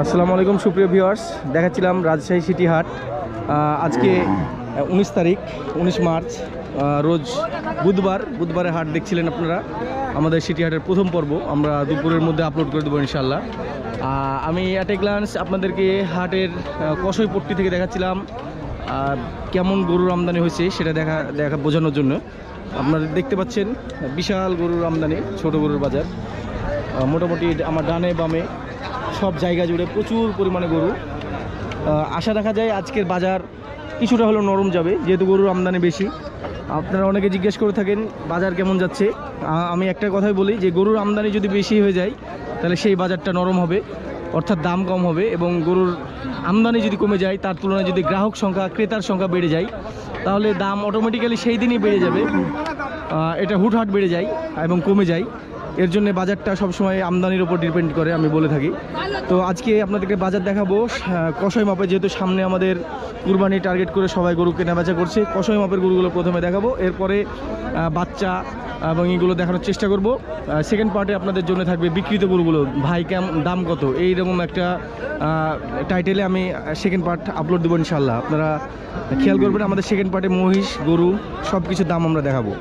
আসসালামু আলাইকুম সুপ্রিয় ভিউয়ার্স দেখাচ্ছিলাম রাজশাহী সিটি হাট। আজকে উনিশ তারিখ উনিশ মার্চ রোজ বুধবার। বুধবারে হাট দেখছিলেন আপনারা। আমাদের সিটি হাটের প্রথম পর্ব। আমরা দুপুরের মধ্যে আপলোড করে দেবো ইনশাল্লাহ আমি অ্যাট এ গ্লান্স আপনাদেরকে হাটের আহ, কষই পট্টি থেকে দেখাচ্ছিলাম। আর কেমন গরুর আমদানি হয়েছে সেটা দেখা দেখা বোঝানোর জন্য। আপনারা দেখতে পাচ্ছেন বিশাল গরুর আমদানি ছোট গরুর বাজার। মোটামুটি আমার ডানে বামে। সব জায়গা জুড়ে প্রচুর পরিমাণে গরু। আশা রাখা যায় আজকের বাজার কিছুটা হলেও নরম যাবে, যেহেতু গরুর আমদানি বেশি। আপনারা অনেকে জিজ্ঞেস করে থাকেন, বাজার কেমন যাচ্ছে? আমি একটা কথাই বলি যে, গরুর আমদানি যদি বেশি হয়ে যায়, তাহলে সেই বাজারটা নরম হবে, অর্থাৎ দাম কম হবে এবং গরুর আমদানি যদি কমে যায়, তার তুলনায় যদি গ্রাহক সংখ্যা, ক্রেতার সংখ্যা বেড়ে যায়, তাহলে দাম অটোমেটিক্যালি সেই দিনই বেড়ে যাবে। এটা হুটহাট বেড়ে যায় এবং কমে যায়। এর জন্য বাজারটা সবসময় আমদানির উপর ডিপেন্ড করে, আমি বলে থাকি। তো আজকে আপনাদেরকে বাজার দেখাবো কষাই মাপে যেহেতু সামনে আমাদের কুরবানি টার্গেট করে সবাই গরু কেনা বেচা করছে, কষাই মাপের গরুগুলো প্রথমে দেখাবো, এরপরে বাচ্চা এবং এগুলো দেখানোর চেষ্টা করব। সেকেন্ড পার্টে আপনাদের জন্য থাকবে বিকৃত গরুগুলো, ভাই কেমন দাম কত? এইরকম একটা টাইটেলে আমি সেকেন্ড পার্ট আপলোড দেবো ইনশাল্লাহ আপনারা খেয়াল করবেন, আমাদের সেকেন্ড পার্টে মহিষ, গরু সব কিছুর দাম আমরা দেখাবো।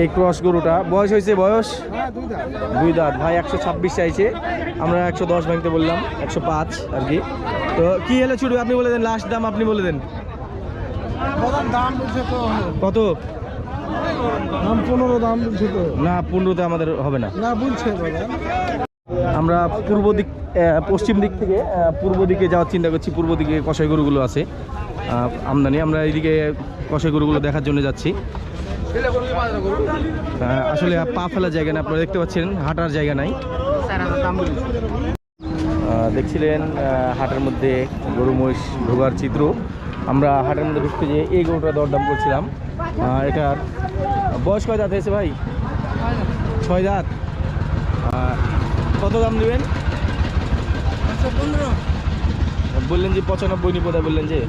এই ক্রস গরুটা। বয়স হয়েছে বয়স? দুই দাঁত। ভাই একশো ছাব্বিশ চাইছে। আমরা একশো দশ ভাঙতে বললাম একশো পাঁচ আর কি। তো কি হলে ছুটবে আপনি বলে দেন লাস্ট দাম আপনি বলে দেন। কত? পনেরো দাম না পনেরোতে আমাদের হবে না। না বলছে আমরা পূর্ব দিক পশ্চিম দিক থেকে পূর্ব দিকে যাওয়ার চিন্তা করছি। পূর্ব দিকে কষাই গরুগুলো আছে। আমদানি। আমরা এইদিকে কষাই গরুগুলো দেখার জন্য যাচ্ছি। আসলে পা ফেলার জায়গা না আপনারা দেখতে পাচ্ছেন হাঁটার জায়গা নাই। দেখছিলেন হাটের মধ্যে গরু মহিষ ঢোকার চিত্র। আমরা হাটের মধ্যে ঢুকতে যে এই গরুটা দরদাম করছিলাম। এটার বয়স কয় দাঁত হয়েছে ভাই? ছয় দাঁত। কত দাম নেবেন? বললেন যে পঁচানব্বই নিপদা বললেন যে?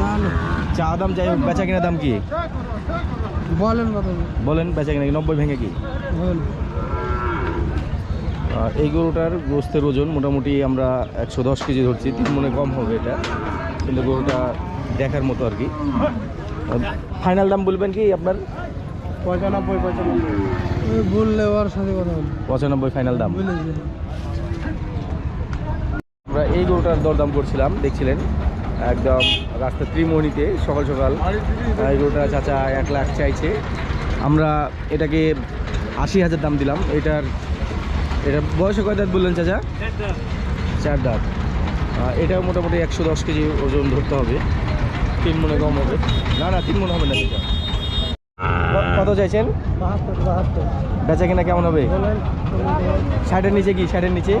না না। চা দাম যাই হোক বেচা কিনা দাম কি? বলেন বলেন। বেচা কিনা নব্বই ভেঙে কি? এই গরুটার গোস্তের ওজন মোটামুটি আমরা একশো দশ কেজি ধরছি তিন মনে কম হবে এটা। কিন্তু গরুটা দেখার মতো আর কি। ফাইনাল দাম বলবেন কি আপনার? পঁচানব্বই পঁচানব্বই। বললে ওর সাথে কথা বল পঁচানব্বই ফাইনাল দাম। আমরা এই গরুটার দরদাম করছিলাম দেখছিলেন। একদম রাস্তা ত্রিমোহনীতে সকাল সকাল। গরুটা চাচা এক লাখ চাইছে। আমরা এটাকে আশি হাজার দাম দিলাম। এটার এটা বয়সে কয় দাঁত বললেন চাচা? চার দাঁত। এটাও মোটামুটি একশো দশ কেজি ওজন ধরতে হবে। তিন মনে কম হবে। না না তিন মনে হবে না ক- কত চাইছেন? বেচা কিনা কেমন হবে? ষাটের নিচে কি? ষাটের নিচে?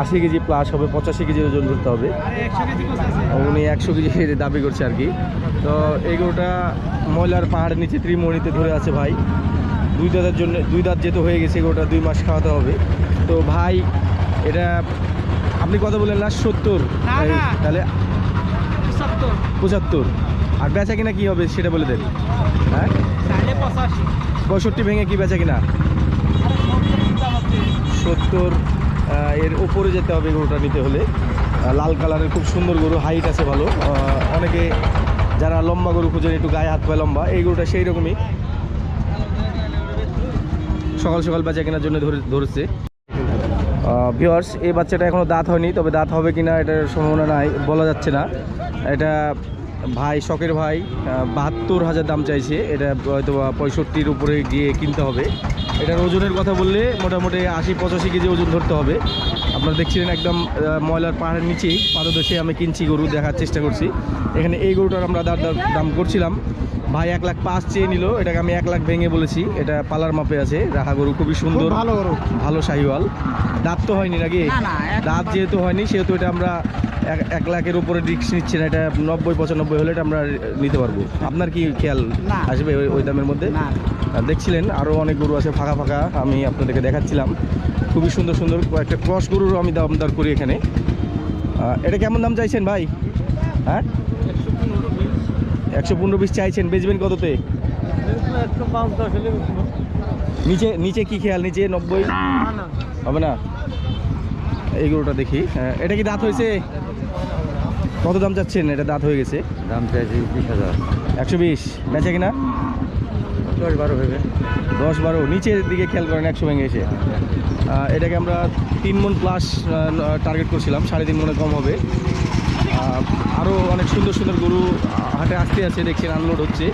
আশি কেজি প্লাস হবে পঁচাশি কেজি ওজন ধরতে হবে। উনি একশো কেজি দাবি করছে আর কি। তো এই গরুটা ময়লার পাহাড়ের নিচে ত্রিমণিতে ধরে আছে ভাই। দুই দাঁতের জন্য দুই দাঁত যেহেতু হয়ে গেছে গরুটা দুই মাস খাওয়াতে হবে। তো ভাই এটা আপনি কথা বললেন লাস্ট সত্তর। তাহলে পঁচাত্তর। আর বেচা কিনা কি হবে সেটা বলে দেন। হ্যাঁ? পঁয়ষট্টি ভেঙে কি বেচা কিনা? সত্তর। এর উপরে যেতে হবে গরুটা নিতে হলে। লাল কালারের খুব সুন্দর গরু হাইট আছে ভালো। অনেকে যারা লম্বা গরু খুঁজেন, একটু গায়ে হাত পায় লম্বা, এই গরুটা সেই রকমই। সকাল সকাল বেচা কেনার জন্য ধরে ধরেছে। ভিওর্স এই বাচ্চাটা এখনও দাঁত হয়নি, তবে দাঁত হবে কিনা এটার সম্ভাবনা নাই, বলা যাচ্ছে না। এটা ভাই, শখের ভাই বাহাত্তর হাজার দাম চাইছে। এটা হয়তো পঁয়ষট্টির উপরে গিয়ে কিনতে হবে। এটার ওজনের কথা বললে মোটামুটি আশি পঁচাশি কেজি ওজন ধরতে হবে। আপনারা দেখছিলেন একদম আহ, ময়লার পাহাড়ের নিচেই পাদদেশে আমি কিনছি গরু দেখার চেষ্টা করছি। এখানে এই গরুটার আমরা দাম দাম করছিলাম। ভাই এক লাখ পাঁচ চেয়ে নিল এটাকে আমি এক লাখ ভেঙে বলেছি। এটা পালার মাপে আছে রাহা গরু খুবই সুন্দর ভালো গরু। ভালো শাহিওয়াল দাঁত তো হয়নি নাকি? না, না, এক- দাঁত যেহেতু হয়নি সেহেতু এটা আমরা এক- এক লাখের উপরে রিক্স নিচ্ছি না এটা নব্বই পঁচানব্বই হলে এটা আমরা নিতে পারব। আপনার কি খেয়াল। আসবে ওই- ওই দামের মধ্যে? দেখছিলেন আরও অনেক গরু আছে ফাঁকা ফাঁকা আমি আপনাদেরকে দেখাচ্ছিলাম। খুবই সুন্দর সুন্দর কয়েকটা ক্রস গরুরও আমি দাম দর করি এখানে। এটা কেমন দাম চাইছেন ভাই? হ্যাঁ? একশো পনেরো পিস চাইছেন বেচবেন কততে? নিচে নিচে কি খেয়াল নিচে নব্বই? হবে না? এই গরুটা দেখি। এটা কি দাঁত হয়েছে? কত দাম চাচ্ছেন? এটা দাঁত হয়ে গেছে? দাম চাইছি বিশ হাজার। একশো বিশ। বেচা কিনা? দশ বারো ভেবে। দশ বারো নিচের দিকে খেয়াল করেন একশো ভেঙে এসে। এটাকে আমরা তিন মন প্লাস টার্গেট করছিলাম সাড়ে তিন মনে কম হবে। আরও অনেক সুন্দর সুন্দর গরু হাটে আসতে আছে দেখছেন আনলোড হচ্ছে।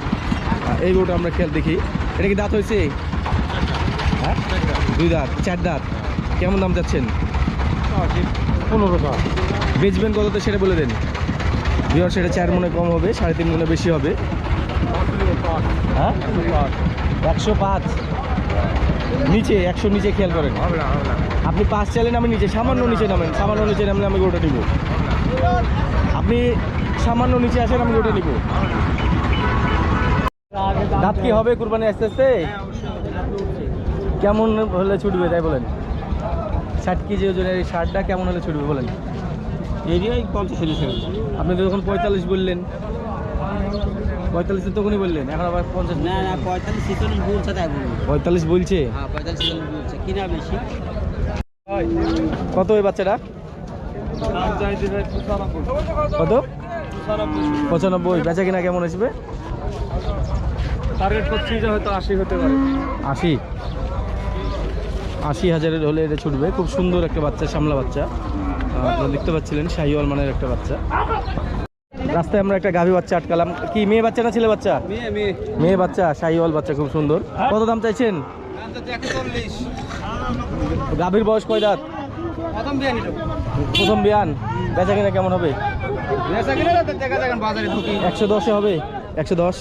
এই গরুটা আমরা খেয়াল দেখি। এটা কি দাঁত হয়েছে? হ্যাঁ? দুই দাঁত চার দাঁত। কেমন দাম যাচ্ছেন পনেরো টাকা বেচবেন তো সেটা বলে দেন। বিহার সেটা চার মনে কম হবে সাড়ে তিন মনে বেশি হবে। হ্যাঁ? একশো পাঁচ। নিচে একশো নিচে খেয়াল করেন। আপনি পাঁচ চাইলেন আমি নিচে সামান্য নিচে নামেন সামান্য নিচে নামলে আমি গোটা নিব। আপনি সামান্য নিচে আসেন আমি গোটা নিব। দাঁত কি হবে কুরবানি আস্তে আস্তে? কেমন হলে ছুটবে তাই বলেন? ষাট কেজি ওজনের এই শার্টটা কেমন হলে ছুটবে বলেন? এরিয়ায় পঞ্চাশ আপনি তো যখন পঁয়তাল্লিশ বললেন। পঁয়তাল্লিশ তখনই বললেন এখন আবার পঞ্চাশ না না পঁয়তাল্লিশ ছেচল্লিশ বলছে তাই পঁয়তাল্লিশ বলছে? হ্যাঁ পঁয়তাল্লিশ বলছে। কিনা বেশি? কত ওই বাচ্চাটা? কত? পঁচানব্বই। বেচা কিনা কেমন আসবে টার্গেট করছি যে হয়তো আশি হতে পারে। আশি? আশি হাজারের হলে এটা ছুটবে। খুব সুন্দর একটা বাচ্চা সামলা বাচ্চা। আপনারা দেখতে পাচ্ছিলেন শাহিওয়াল মানের একটা বাচ্চা। রাস্তায় আমরা একটা গাভী বাচ্চা আটকালাম। কি মেয়ে বাচ্চা না ছেলে বাচ্চা? মেয়ে বাচ্চা শাহিওয়াল বাচ্চা খুব সুন্দর। কত দাম চাইছেন? গাভীর বয়স কয় দাঁত? প্রথম বিয়ান। বেচা কিনা কেমন হবে? একশো দশে হবে? একশো দশ?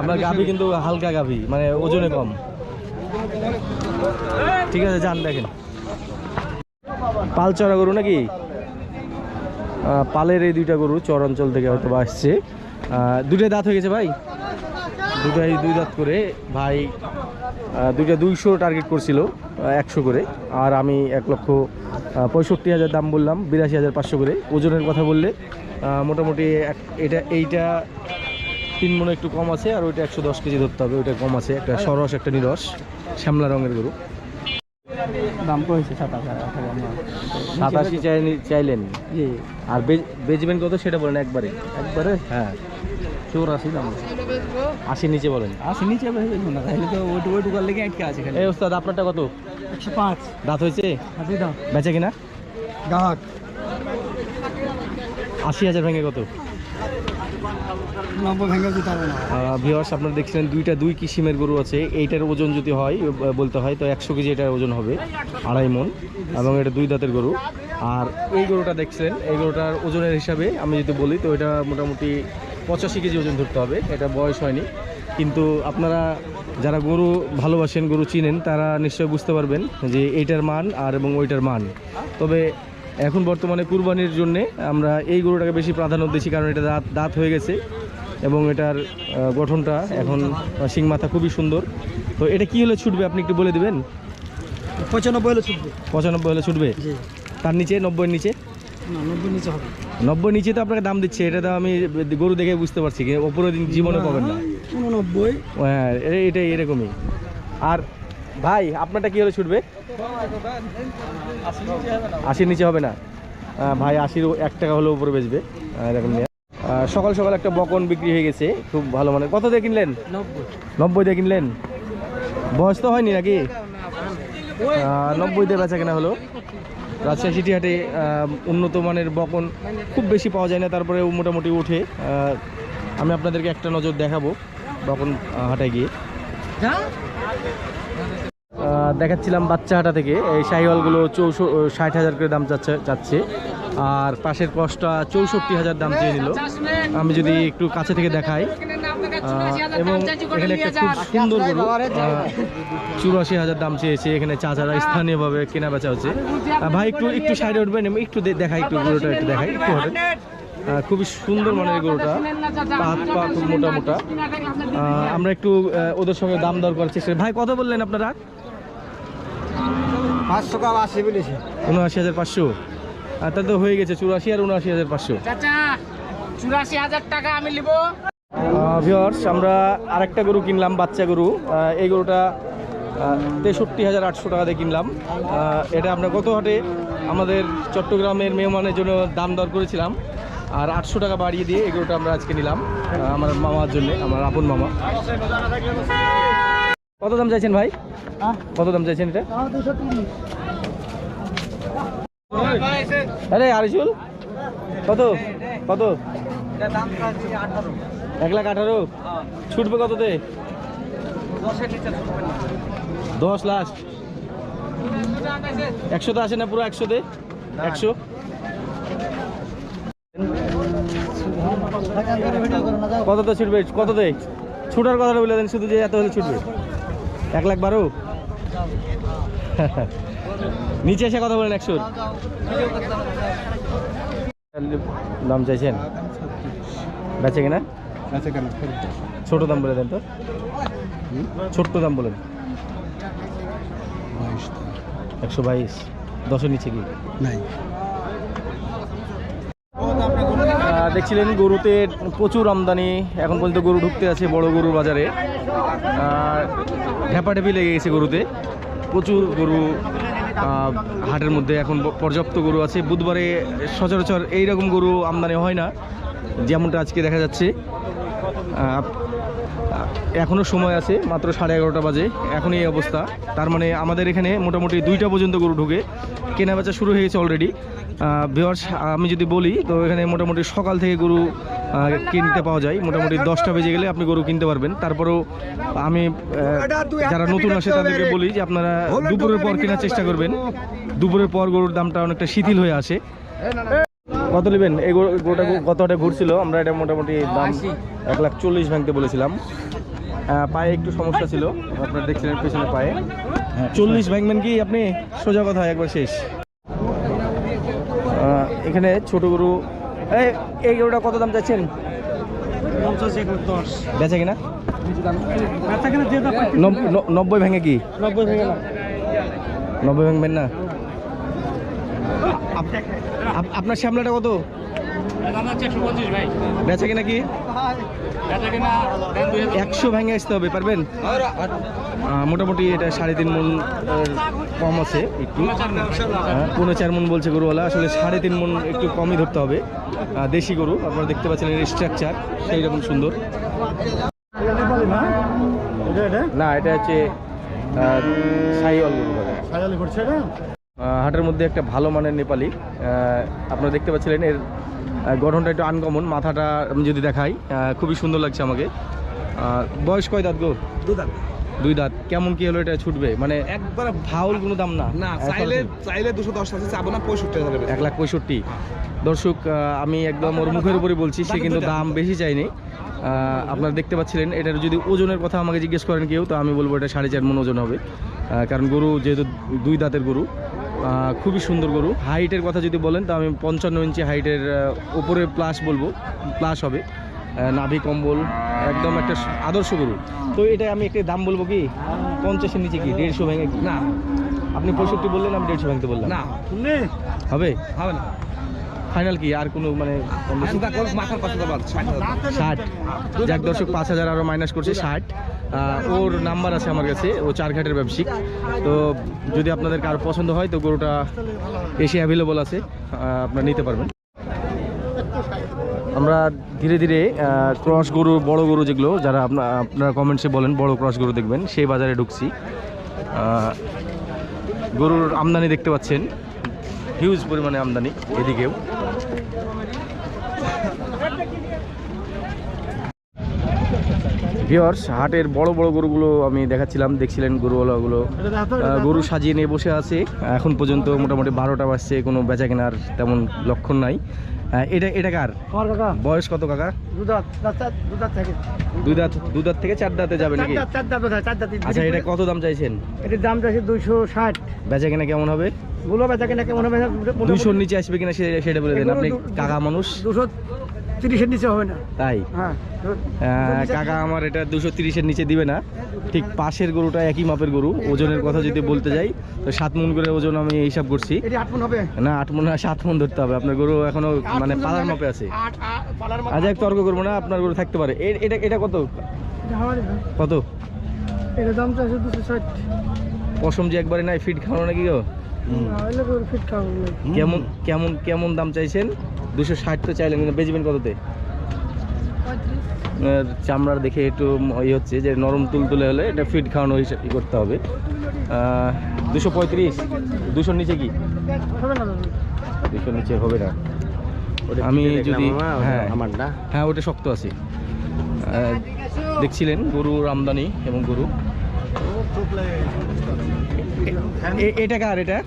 আপনার গাভী কিন্তু হালকা গাভী মানে ওজনে কম। ঠিক আছে যান দেখেন। পাল চড়া গরু নাকি? পালের এই দুইটা গরু চর অঞ্চল থেকে হয়তো বা আসছে। দুইটা দাঁত হয়ে গেছে ভাই? দুটাই দুই দাঁত করে। ভাই দুইটা দুইশো টার্গেট করছিল একশো করে। আর আমি এক লক্ষ পঁয়ষট্টি হাজার দাম বললাম, বিরাশি হাজার পাঁচশো করে। ওজনের কথা বললে মোটামুটি এটা এইটা তিন মনে একটু কম আছে, আর ওইটা একশো দশ কেজি ধরতে হবে। ওইটা কম আছে, একটা সরস, একটা নিরস, শ্যামলা রঙের গরু। দাম তো হয়েছে? সাতাশ হাজার। সাতাশি চাই চাইলেন। আর বেজবেন বেচবেন কত সেটা বলেন একবারে। একবারে? হ্যাঁ। চৌরাশি দাম। আশি নিচে বলেন। আশি নিচে না তাহলে তো ওইটু ওইটুকার লেগে আটকে আছে এই ওস্তাদ আপনারটা কত? একশো পাঁচ। দাঁত হয়েছে? বেচে কিনা? গ্রাহক আশি হাজার ভেঙে কত? ভিওয়ার্স আপনারা দেখছিলেন দুইটা দুই কিসিমের গরু আছে। এইটার ওজন যদি হয় বলতে হয়, তো একশো কেজি এটার ওজন হবে, আড়াই মন, এবং এটা দুই দাঁতের গরু। আর এই গরুটা দেখছিলেন এই গরুটার ওজনের হিসাবে আমি যদি বলি, তো এটা মোটামুটি পঁচাশি কেজি ওজন ধরতে হবে, এটা বয়স হয়নি। কিন্তু আপনারা যারা গরু ভালোবাসেন, গরু চিনেন, তারা নিশ্চয়ই বুঝতে পারবেন যে এইটার মান আর এবং ওইটার মান। তবে এখন বর্তমানে কুরবানির জন্য আমরা এই গরুটাকে বেশি প্রাধান্য দিচ্ছি কারণ এটা দাঁত দাঁত হয়ে গেছে এবং এটার গঠনটা এখন শিং মাথা খুবই সুন্দর। তো এটা কি হলে ছুটবে আপনি একটু বলে দেবেন? পঁচানব্বই হলে ছুটবে। পঁচানব্বই হলে ছুটবে? তার নিচে নব্বইয়ের নিচে? নব্বই নিচে হবে। নব্বই নিচে তো আপনাকে দাম দিচ্ছে এটা তো আমি গরু দেখে বুঝতে পারছি কি ওপরে দিন জীবনে পাবেন না। উননব্বই। হ্যাঁ এটাই এরকমই। আর ভাই আপনারটা কি হলে ছুটবে? আশির নিচে হবে না। ভাই আশির এক টাকা হলেও উপরে বেচবে। এরকম সকাল সকাল একটা বকন বিক্রি হয়ে গেছে, খুব ভালো মানে কত দিয়ে কিনলেন? নব্বই দিয়ে কিনলেন? বয়স তো হয়নি নাকি? নব্বই দিয়ে বেচা কেনা হলো। রাজশাহী সিটি হাটে উন্নত মানের বকন খুব বেশি পাওয়া যায় না তারপরে মোটামুটি উঠে। আমি আপনাদেরকে একটা নজর দেখাবো বকন হাটে গিয়ে। দেখাচ্ছিলাম বাচ্চা হাটা থেকে। এই শাহিওয়ালগুলো চৌষো ষাট হাজার করে দাম চাচ্ছে যাচ্ছে আর পাশের কষ্টা চৌষট্টি হাজার দাম চেয়ে নিল। আমি যদি একটু কাছে থেকে দেখাই এবং এখানে একটা খুব সুন্দর গরু চুরাশি হাজার দাম চেয়েছে। এখানে চাচারা স্থানীয়ভাবে কেনা বেচা হচ্ছে ভাই একটু একটু সাইডে উঠবেন একটু দেখাই একটু গরুটা একটু দেখাই একটু আহ, খুবই সুন্দর মানের গরুটা। হাত পা খুব মোটা মোটা। আমরা একটু ওদের সঙ্গে দাম দর করার চেষ্টা ভাই কত বললেন আপনারা? পাঁচশো কাপ আসে বলেছে। উনআশি হাজার পাঁচশো। আর তাহলে তো হয়ে গেছে চুরাশি আর উনআশি হাজার পাঁচশো। চাচা চুরাশি হাজার টাকা আমি নিব। ভিওর্স আমরা আরেকটা গরু কিনলাম বাচ্চা গরু। এই গরুটা তেষট্টি হাজার আটশো টাকা দিয়ে কিনলাম। এটা আমরা গত হাটে আমাদের চট্টগ্রামের মেহমানের জন্য দাম দর করেছিলাম। আর আটশো টাকা বাড়িয়ে দিয়ে এই গরুটা আমরা আজকে নিলাম আমার মামার জন্য আমার আপন মামা। কত দাম চাইছেন ভাই? কত দাম চাইছেন এটা? আরে আরিসুল কত? কত? এক লাখ আঠারো? ছুটবে কততে? দশ লাস্ট একশোতে আসে না পুরো একশোতে? একশো? কততে ছুটবে? কততে? ছুটার কথাটা বলে দেন শুধু যে এত হলে ছুটবে। এক লাখ বারো? নিচে এসে কথা বলেন একশোর দাম চাইছেন? বেচে কিনা? ছোট দাম বলে দেন তো। ছোট্ট দাম বলেন একশো বাইশ। দশের নিচে কি? নাই। দেখছিলেন গরুতে প্রচুর আমদানি, এখন পর্যন্ত গরু ঢুকতে আছে বড় গরুর বাজারে। ঢেপাঢেপি লেগে গেছে গরুতে। প্রচুর গরু হাটের মধ্যে এখন পর্যাপ্ত গরু আছে। বুধবারে সচরাচর এইরকম গরু আমদানি হয় না, যেমনটা আজকে দেখা যাচ্ছে। এখনও সময় আছে মাত্র সাড়ে এগারোটা বাজে এখন এই অবস্থা। তার মানে আমাদের এখানে মোটামুটি দুইটা পর্যন্ত গরু ঢুকে কেনা বেচা শুরু হয়ে গেছে অলরেডি ভিওয়ার্স আমি যদি বলি তো এখানে মোটামুটি সকাল থেকে গরু কিনতে পাওয়া যায়। মোটামুটি দশটা বেজে গেলে আপনি গরু কিনতে পারবেন। তারপরেও আমি যারা নতুন আসে তাদেরকে বলি যে আপনারা দুপুরের পর কেনার চেষ্টা করবেন। দুপুরের পর গরুর দামটা অনেকটা শিথিল হয়ে আসে কত নেবেন? এই গরু- গরুটা গত হাটে ঘুরছিল? আমরা এটা মোটামুটি দাম এক লাখ চল্লিশ ভাঙতে বলেছিলাম। পায়ে একটু সমস্যা ছিল। আপনার দেখছিলেন পেছনে পায়ে। চল্লিশ ভাঙবেন কি আপনি সোজা কথা একবার শেষ। এখানে ছোট গরু। এই এই গরুটা কত দাম চাচ্ছেন? বেচা কিনা? ন- নব্বই ভেঙে কি? নব্বই হয়ে গেল নব্বই ভাঙবেন না? আপ- আপ- আপনার শ্যামলাটা কত? বেচা কিনা কি? একশো ভেঙে আসতে হবে পারবেন? মোটামুটি এটা সাড়ে তিন মন কম আছে একটু। পনেরো চার মন। বলছে গরুওয়ালা আসলে সাড়ে তিন মন একটু কমই ধরতে হবে। দেশি গরু আপনারা দেখতে পাচ্ছেন এর স্ট্রাকচার সেই রকম সুন্দর। না এটা হচ্ছে সাইওয়াল গরু। আহ, হাটের মধ্যে একটা ভালো মানের নেপালি আপনারা দেখতে পাচ্ছিলেন এর গঠনটা একটু আনকমন মাথাটা আমি যদি দেখাই খুবই সুন্দর লাগছে আমাকে। বয়স কয় দাঁত গো? দু দাঁত। দুই দাঁত। কেমন কি হলো এটা ছুটবে? মানে একবার ফাউল কোনো দাম না। না চাইলে চাইলে দুশো দশ আছে চাবো না পঁয়ষট্টি এক লাখ পঁয়ষট্টি। দর্শক আমি একদম ওর মুখের উপরে বলছি সে কিন্তু দাম বেশি চাইনি আপনারা দেখতে পাচ্ছিলেন এটার যদি ওজনের কথা আমাকে জিজ্ঞেস করেন কেউ তো আমি বলব এটা সাড়ে চার মন ওজন হবে। কারণ গরু যেহেতু দুই দাঁতের গরু খুবই সুন্দর গরু। হাইটের কথা যদি বলেন তো আমি পঞ্চান্ন ইঞ্চি হাইটের ওপরে উপরে প্লাস বলব। প্লাস হবে। নাভি কম্বল একদম একটা আদর্শ গরু। তো এটা আমি একটা দাম বলব কি? পঞ্চাশের নিচে কি? দেড়শো ভেঙে কি? না। আপনি পঁয়ষট্টি বললেন আমি দেড়শো ভাঙতে বললাম। না। হবে? হবে না। ফাইনাল কি? আর কোনো মানে ষাট। যাক দর্শক পাঁচ হাজার আরও মাইনাস করছে ষাট। ওর নাম্বার আছে আমার কাছে ও চারঘাটের ব্যবসায়িক। তো যদি আপনাদের কারও পছন্দ হয় তো গরুটা এসে অ্যাভেলেবল আছে। আপনারা নিতে পারবেন। আমরা ধীরে ধীরে ক্রস গরু বড় গরু যেগুলো যারা আপনার আপনারা কমেন্টসে বলেন বড় ক্রস গরু দেখবেন সেই বাজারে ঢুকছি। গরুর আমদানি দেখতে পাচ্ছেন। হিউজ পরিমাণে আমদানি এদিকেও। ভিওর্স হাটের বড় বড় গরুগুলো আমি দেখাচ্ছিলাম দেখছিলেন গরুওয়ালাগুলো। গরু সাজিয়ে নিয়ে বসে আছে। এখন পর্যন্ত মোটামুটি বারোটা বাজছে কোনো বেচা কেনার তেমন লক্ষণ নাই। এটা এটা কার? বয়স কত কাকা? দুই দাঁত দুই দাঁত থেকে। চার দাঁতে যাবে নাকি? আচ্ছা এটা কত দাম চাইছেন? এটার দাম চাইছে দুইশো ষাট। বেচা কেনা কেমন হবে? বলো বেচা কিনা কেমন হবে? দুইশোর নিচে আসবে কিনা সেটা বলে দেন। আপনি কাকা মানুষ। দুশো তিরিশের নিচে হবে না। তাই? হ্যাঁ কাকা আমার এটা দুশো তিরিশের নিচে দিবে না। ঠিক পাশের গরুটা একই মাপের গরু ওজনের কথা যদি বলতে যাই তো সাত মন করে ওজন আমি হিসাব করছি। এটি না আট মন না সাত মন ধরতে হবে। আপনার গরু এখনও মানে পালার মাপে আছে। মাপ আজ এক তর্ক করব না আপনার গরু থাকতে পারে। এটা এটা কত? এটা কত? এটার দাম চাইছে দুশো ষাট। পশম যে একবারে নাই ফিট খাওয়ানো নাকি গো? কেমন কেমন কেমন দাম চাইছেন? দুশো ষাট তো চাইলেন কিন্তু বেচবেন কততে? চামড়ার দেখে একটু ইয়ে হচ্ছে যে নরম তুলতুলে হলে এটা ফিট খাওয়ানো হিসাব ই করতে হবে। দুশো পঁয়ত্রিশ। দুশোর নিচে কি? হবে দুশোর নিচে হবে না। আমি যদি হ্যাঁ। হ্যাঁ ওটা শক্ত আছে। দেখছিলেন গরুর আমদানি এবং গরু। এটা কার এটা?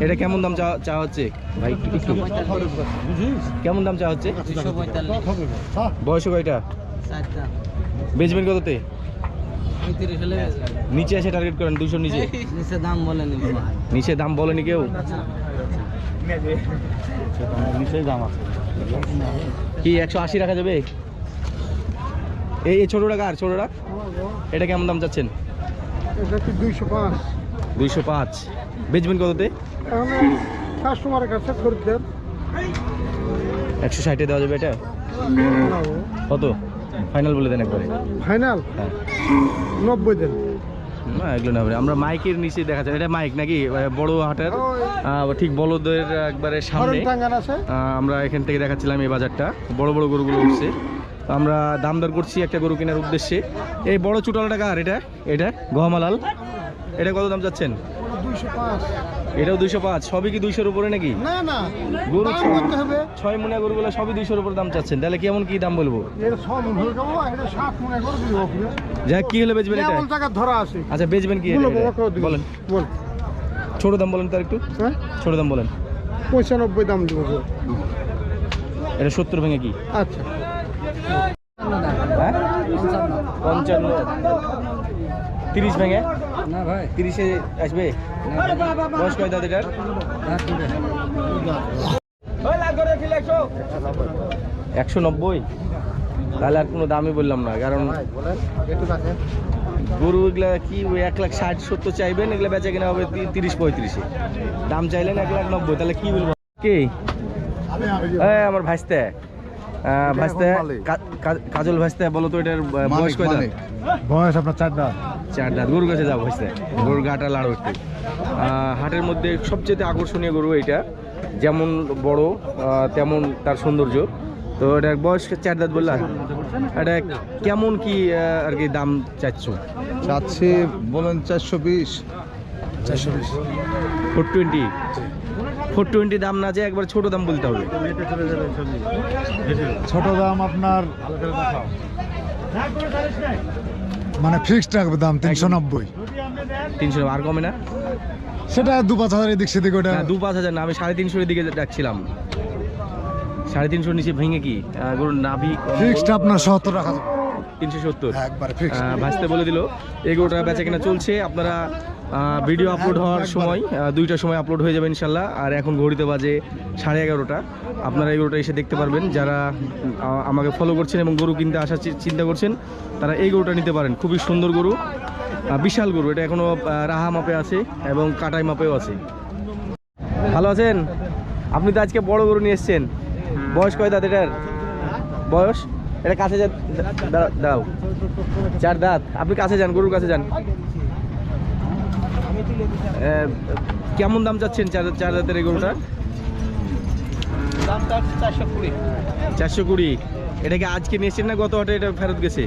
এটা কেমন দাম চা হচ্ছে? ভাই একটু- কেমন দাম চা হচ্ছে? বয়স কয়টা? বেচবেন কততে? নিচে এসে টার্গেট করেন দুশোর নিচে। দাম বলেনি নিচে দাম বলেনি কেউ কি একশো আশি রাখা যাবে? এই ছোটোটা কার? ছোটোটা? এটা কেমন দাম চাচ্ছেন? দুইশো পাঁচ? দুইশো পাঁচ। বেচবেন কততে? কাস্টমারের কাছে খরিদ্দার। একশো ষাটে দেওয়া যাবে এটা? কত? ফাইনাল বলে দেন একবারে। ফাইনাল হ্যাঁ। নব্বই দেন। না এগুলো না আমরা মাইকের নিচে দেখা যায়। এটা মাইক নাকি? বড় হাটের? ঠিক বলদের একবারে সামনে। আমরা এখান থেকে দেখাচ্ছিলাম এই বাজারটা। বড় বড় গরুগুলো উঠছে। আমরা দাম দর করছি একটা গরু কেনার উদ্দেশ্যে। এই বড় চুটালটা কার এটা? এটা গহমালাল। এটা কত দাম পাঁচ। এটাও দুইশো পাঁচ। সবই কি দুইশোর উপরে নাকি? না না। গরু ছয়- মনে গরুগুলো সবই দুইশোর উপরে দাম চাচ্ছেন। তাহলে কেমন কি দাম বলব? মন মনে যাক কি হলে বেচবেন এটা? ধরা আছে। আচ্ছা বেচবেন কি? বলেন। বল। ছোট দাম বলেন তার একটু। হ্যাঁ? ছোট দাম বলেন। পঁচানব্বই দাম দিব। এটা সত্তর ভেঙে কি? আচ্ছা। পঞ্চান্ন। তিরিশ ভেঙে? না ভাই। তিরিশে আসবে? বয়স কয় দাদা এটার একশো। নব্বই? তাহলে আর কোনো দামই বললাম না কারণ গরু এগুলা কি ওই এক লাখ ষাট সত্তর চাইবেন? এগুলা বেচা কিনা হবে তিরিশ পঁয়ত্রিশে। দাম চাইলেন এক লাখ নব্বই তাহলে কি বলব? কি? আমার ভাইস্তে। কা- কাজল ভাইস্তে বলো তো এটার বয়স কয় দাঁত? বয়স আপনার চার দাম চার দাঁত। গরুর কাছে যাব ভাইস্তে। গরুর গাটা লাড়ো একটু হাটের মধ্যে সবচেয়ে আকর্ষণীয় গরু এইটা। যেমন বড় তেমন তার সৌন্দর্য। তো এটা বয়স চার দাঁত বললাম এটা কেমন কি আর কি দাম চাচ্ছ? চাচ্ছি বলেন চারশো বিশ। চারশো বিশ। ফোর টোয়েন্টি ফোর টোয়েন্টি দাম না যে একবার ছোট দাম বলতে হবে। ছোট দাম আপনার মানে ফিক্সড রাখবে দাম তিনশো নব্বই। তিনশো আর কমে না? সেটা দু পাঁচ হাজার এদিক সেদিক ওটা। না, দু পাঁচ হাজার না আমি সাড়ে তিনশোর দিকে ডাকছিলাম সাড়ে তিনশোর নিচে ভেঙে কি? গরুর নাভি ফিক্সড আপনার সত্তর রাখা তিনশো সত্তর। একবারে ফিক্সড ভাসতে বলে দিল এগুলোটা বেচা কেনা চলছে। আপনারা ভিডিও আপলোড হওয়ার সময় দুইটার সময় আপলোড হয়ে যাবে ইনশাল্লাহ। আর এখন ঘড়িতে বাজে সাড়ে এগারোটা। আপনারা এগুলোটা এসে দেখতে পারবেন। যারা আমাকে ফলো করছেন এবং গরু কিনতে আসার চিন্তা করছেন, তারা এই গরুটা নিতে পারেন। খুবই সুন্দর গরু বিশাল গরু। এটা এখনও রাহা মাপে আছে এবং কাটাই মাপেও আছে। ভালো আছেন? আপনি তো আজকে বড় গরু নিয়ে এসছেন। বয়স কয় দাঁত এটার? বয়স? এটা কাছে যা দা- দাও চার দাঁত। আপনি কাছে যান, গরুর কাছে যান। কেমন দাম চাচ্ছেন চার এই গরুটা? চারশো কুড়ি। এটাকে আজকে নিয়েছেন না গত হাটে এটা ফেরত গেছে?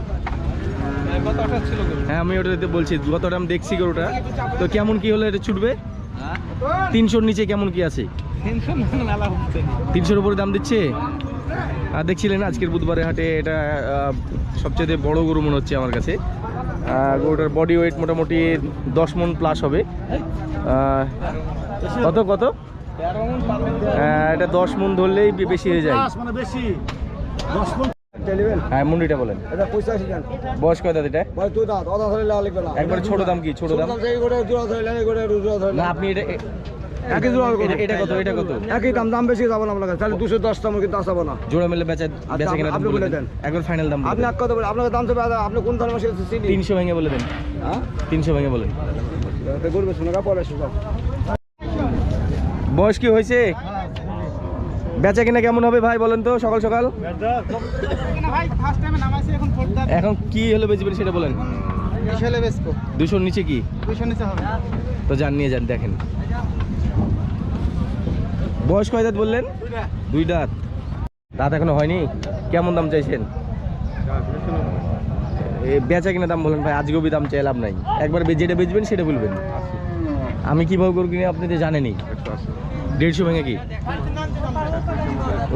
ছিল হ্যাঁ আমি ওটাতে বলছি গত আমি দেখছি গরুটা। তো কেমন কি হলে এটা ছুটবে? তিনশোর নিচে কেমন কি আছে? তিনশোর উপরে দাম দিচ্ছে? আর দেখছিলেন আজকের বুধবারে হাটে এটা সবচেয়ে বড় গরু মনে হচ্ছে আমার কাছে। গরুটার বডি ওয়েট মোটামুটি দশ মন প্লাস হবে। কত কত? এটা দশ মন ধরলেই বেশি হয়ে যায়। মানে হ্যাঁ মুন্ডিটা বলেন। বয়স কয় দাদা এটা? একবারে ছোট দাম কি? ছোট দাম? না আপনি এটা একই জোড়া এটা- এটা কত? এটা কত? একই দাম দাম বেশি যাব না আপনার কাছে। তাহলে দুশো দশটা মুরগি দাম যাব না। জোড়া মিলে বেচা বেচা কিনা আপনি বলে দেন। একবার ফাইনাল দাম আপনি এক কথা বলে আপনাকে দাম দেবে আপনি কোন সাথে চিনি তিনশো ভেঙে বলে দেন। হ্যাঁ? তিনশো ভেঙে বলেন করবে শুনে পরে বয়স কি হয়েছে? বেচা কিনা কেমন হবে ভাই বলেন তো সকাল সকাল? ভাই ফার্স্ট টাইমে নামাইছি এখন কি হলো বেচবেন সেটা বলেন। দুশোর নিচে কি? দুইশো নিচে হবে। তো যান নিয়ে যান দেখেন। বয়স কয় দাঁত বললেন? দুই দাঁত। দাঁত এখনও হয়নি? কেমন দাম চাইছেন? বেচা কিনা দাম বলেন ভাই আজকেও দাম চাই লাভ নাই। একবার যেটা বেচবেন সেটা বলবেন। আমি কীভাবে করব কিনা আপনি তো জানেনই। দেড়শো ভেঙে কি?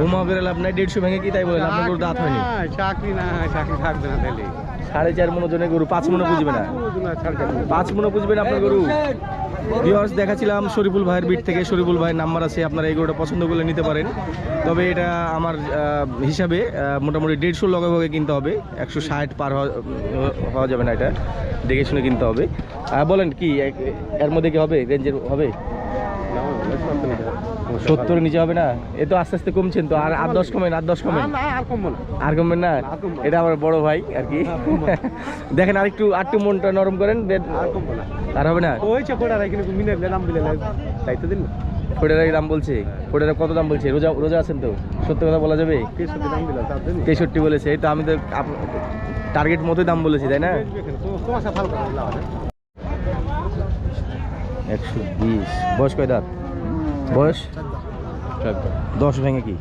ওমা করে লাভ নাই দেড়শো ভেঙে কি তাই বলেন? আপনার গরু দাঁত হয়নি। চাকরি না চাকরি থাকবে না তাহলে সাড়ে চার মনে জনের গরু পাঁচ মনে বুঝবে না পাঁচ মনে বুঝবেন আপনার গরু? ভিউয়ার্স দেখাছিলাম শরীফুল ভাইয়ের বিট থেকে। শরীফুল ভাইয়ের নাম্বার আছে, আপনারা এই পছন্দ করলে নিতে পারেন। তবে এটা আমার হিসাবে মোটামুটি দেড়শো লগে ভগে কিনতে হবে। একশো ষাট পার হওয়া- যাবে না এটা। দেখে শুনে কিনতে হবে। বলেন কি এর মধ্যে কি হবে? রেঞ্জের হবে? সত্তরের নিচে হবে না? এ তো আস্তে আস্তে কমছেন তো আর আট দশ কমেন আট দশ কমেন আর আর কমবেন না? এটা আমার বড় ভাই আর কি। দেখেন আরেকটু আরেকটু মনটা নরম করেন আর আর হবে না? মিনে দাম দিলে দায়িত্ব দিন না। দাম বলছে। ফোটারের কত দাম বলছে? রোজা রোজা আছেন তো? সত্য কথা বলা যাবে? তেষট্টি বলেছে। এই তো আমি তো টার্গেট মতোই দাম বলেছি তাই না? একশো বিশ। বয়স কয় দাঁত? বয়স? দশ ভেঙে কি?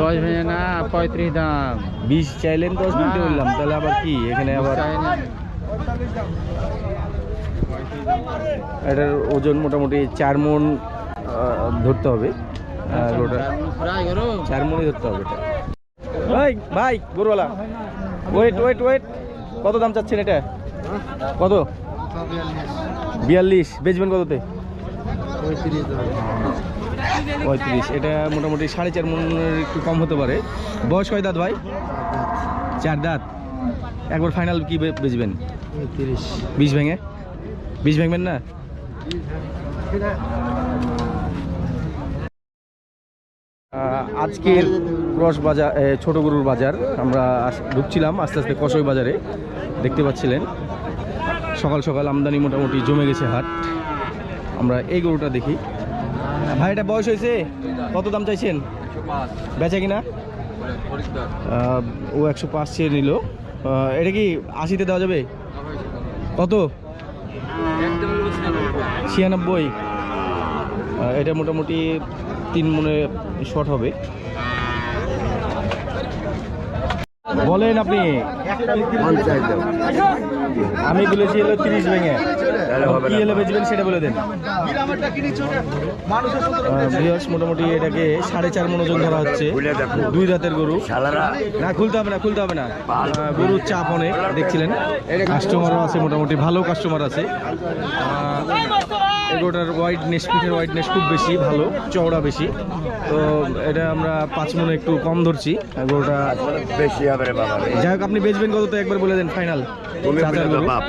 দশ ভেঙে না পঁয়ত্রিশ দাম। বিশ চাইলেন দশ দিতে বললাম তাহলে আবার কি? এখানে আবার এটার ওজন মোটামুটি চার মন ধরতে হবে। আর ওটা চার মনই ধরতে হবে এটা। ভাই ভাই গরুওয়ালা। ওয়েট ওয়েট ওয়েট কত দাম চাচ্ছেন এটা? কত? বিয়াল্লিশ। বেচবেন কততে? পঁয়ত্রিশ। এটা মোটামুটি সাড়ে চার মনের একটু কম হতে পারে। বয়স কয় দাঁত ভাই? চার দাঁত। একবার ফাইনাল কি বেচবেন? বিষ ভেঙে? বিষ ভেঙবেন না? আজকের ক্রস বাজার ছোট গরুর বাজার। আমরা ঢুকছিলাম আস্তে আস্তে কসই বাজারে। দেখতে পাচ্ছিলেন। সকাল সকাল আমদানি মোটামুটি জমে গেছে হাট। আমরা এই গরুটা দেখি। ভাই, এটা বয়স হয়েছে? কত দাম চাইছেন? বেচা কিনা? ও একশো পাঁচ চেয়ে নিল। এটা কি আশিতে দেওয়া যাবে? কত? ছিয়ানব্বই। এটা মোটামুটি তিন মনে শর্ট হবে। বলেন আপনি। আমি বলেছি হলো তিরিশ ভেঙে। কি হলে বেচবেন সেটা বলে দেন। মোটামুটি এটাকে সাড়ে চার মন ওজন ধরা হচ্ছে। দুই রাতের গরু। না, খুলতে হবে না, খুলতে হবে না। গরুর চাপ অনেক, দেখছিলেন। কাস্টমারও আছে মোটামুটি, ভালো কাস্টমার আছে। এগোটার হোয়াইটনেস পিঠের হোয়াইটনেস খুব বেশি ভালো চওড়া বেশি। তো এটা আমরা পাঁচ মনে একটু কম ধরছি গরুটা বেশি হবে রে বাবা রে। যাই হোক আপনি বেচবেন কত তো একবার বলে দেন ফাইনাল তুমি বলে বাপ।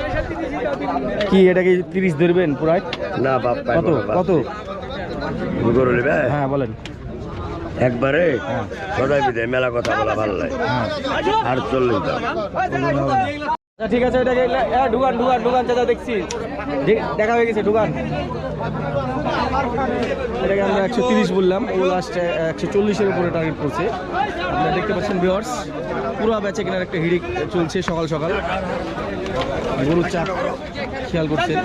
কি এটা কি তিরিশ ধরবেন পুরাই না বাপ কত কত? গরু নেবে? হ্যাঁ বলেন। একবারে? হ্যাঁ। সদাই বিদে মেলা কথা বলা ভালো লাগে হ্যাঁ। আর চল্লিশ আচ্ছা, ঠিক আছে এ, ঢুকান ঢুকান ঢুকান চাচা দেখছি। দেখা হয়ে গেছে ঢুকান। এটাকে আমরা একশো তিরিশ বললাম ও লাস্ট একশো চল্লিশের উপরে টার্গেট করছে। আপনারা দেখতে পাচ্ছেন ভিওর্স পুরো বেচে কেনার একটা হিড়িক চলছে সকাল সকাল। গরুর চাপ খেয়াল করছেন।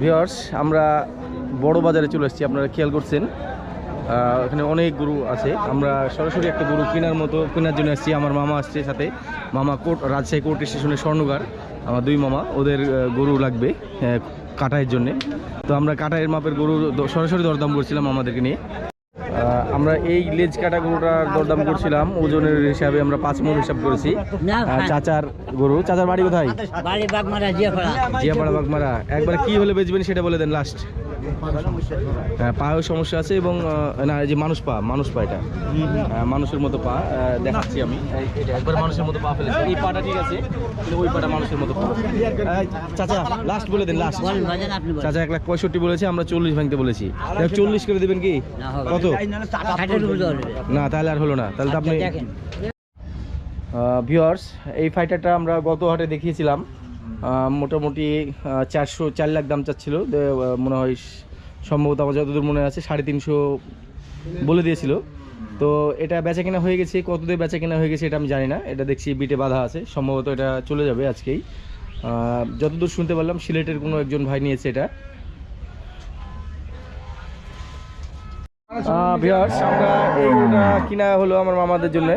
ভিওর্স আমরা বড় বাজারে চলে এসেছি আপনারা খেয়াল করছেন। এখানে অনেক গরু আছে। আমরা সরাসরি একটা গরু কেনার মতো কেনার জন্য এসেছি। আমার মামা আসছে সাথে। মামা কোর্ট রাজশাহী কোর্ট স্টেশনে স্বর্ণকার আমার দুই মামা ওদের গরু লাগবে কাটাইয়ের জন্যে। তো আমরা কাটাইয়ের মাপের গরু সরাসরি দরদাম করছিলাম আমাদেরকে নিয়ে। আমরা এই লেজ কাটা গরুটার দরদাম করছিলাম। ওজনের হিসাবে আমরা পাঁচ মন হিসাব করেছি। চাচার গরু। চাচার বাড়ি কোথায়? জিয়াপাড়া। বাগমারা। একবার কি হলে বেচবেন সেটা বলে দেন লাস্ট হ্যাঁ পায়েও সমস্যা আছে এবং না এই যে মানুষ পা মানুষ পা এটা। হ্যাঁ, মানুষের মতো পা দেখাচ্ছি আমি। একবার মানুষের মতো পা ফেলেছে। এই পাটা ঠিক আছে কিন্তু ওই পাটা মানুষের মতো পা। চাচা লাস্ট বলে দেন লাস্ট আপনি চাচা এক লাখ পঁয়ষট্টি বলেছে আমরা চল্লিশ ভাঙতে বলেছি। চল্লিশ করে দেবেন কি? না কত? না তাহলে আর হলো না। তাহলে তো আপনি আচ্ছা, দেখেন ভিওয়ার্স এই ফাইটারটা আমরা গত হাটে দেখিয়েছিলাম। মোটামুটি চারশো, চার লাখ দাম চাচ্ছিল। মনে হয় সম্ভবত আমার যতদূর মনে আছে, সাড়ে তিনশো বলে দিয়েছিল। তো এটা বেচা কেনা হয়ে গেছে কত দিয়ে বেচা কেনা হয়ে গেছে এটা আমি জানি না। এটা দেখছি বিটে বাধা আছে, সম্ভবত এটা চলে যাবে আজকেই। যতদূর শুনতে পারলাম, সিলেটের কোনো একজন ভাই নিয়েছে এটা। ভিওর্স আমরা এই গরুটা কিনা হলো আমার মামাদের জন্য।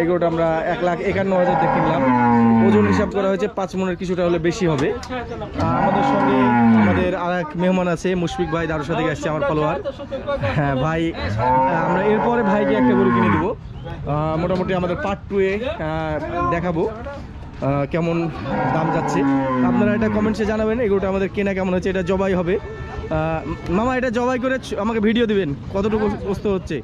এই গরুটা আমরা এক লাখ একান্ন হাজার দিয়ে কিনলাম ওজন হিসাব করা হয়েছে পাঁচ মনের কিছুটা হলে বেশি হবে। আমাদের সঙ্গে আমাদের আর এক মেহমান আছে, মুশফিক ভাই দারুসা থেকে আসছে আমার ফলোয়ার হ্যাঁ ভাই আমরা এরপরে ভাইকে একটা গরু কিনে দেবো। মোটামুটি আমাদের পার্ট টুয়ে দেখাবো। কেমন দাম যাচ্ছে? আপনারা এটা কমেন্টসে জানাবেন এগুলোটা আমাদের কেনা কেমন হচ্ছে, এটা জবাই হবে। মামা, এটা জবাই করে আমাকে ভিডিও দিবেন, কতটুকু বস্তু হচ্ছে?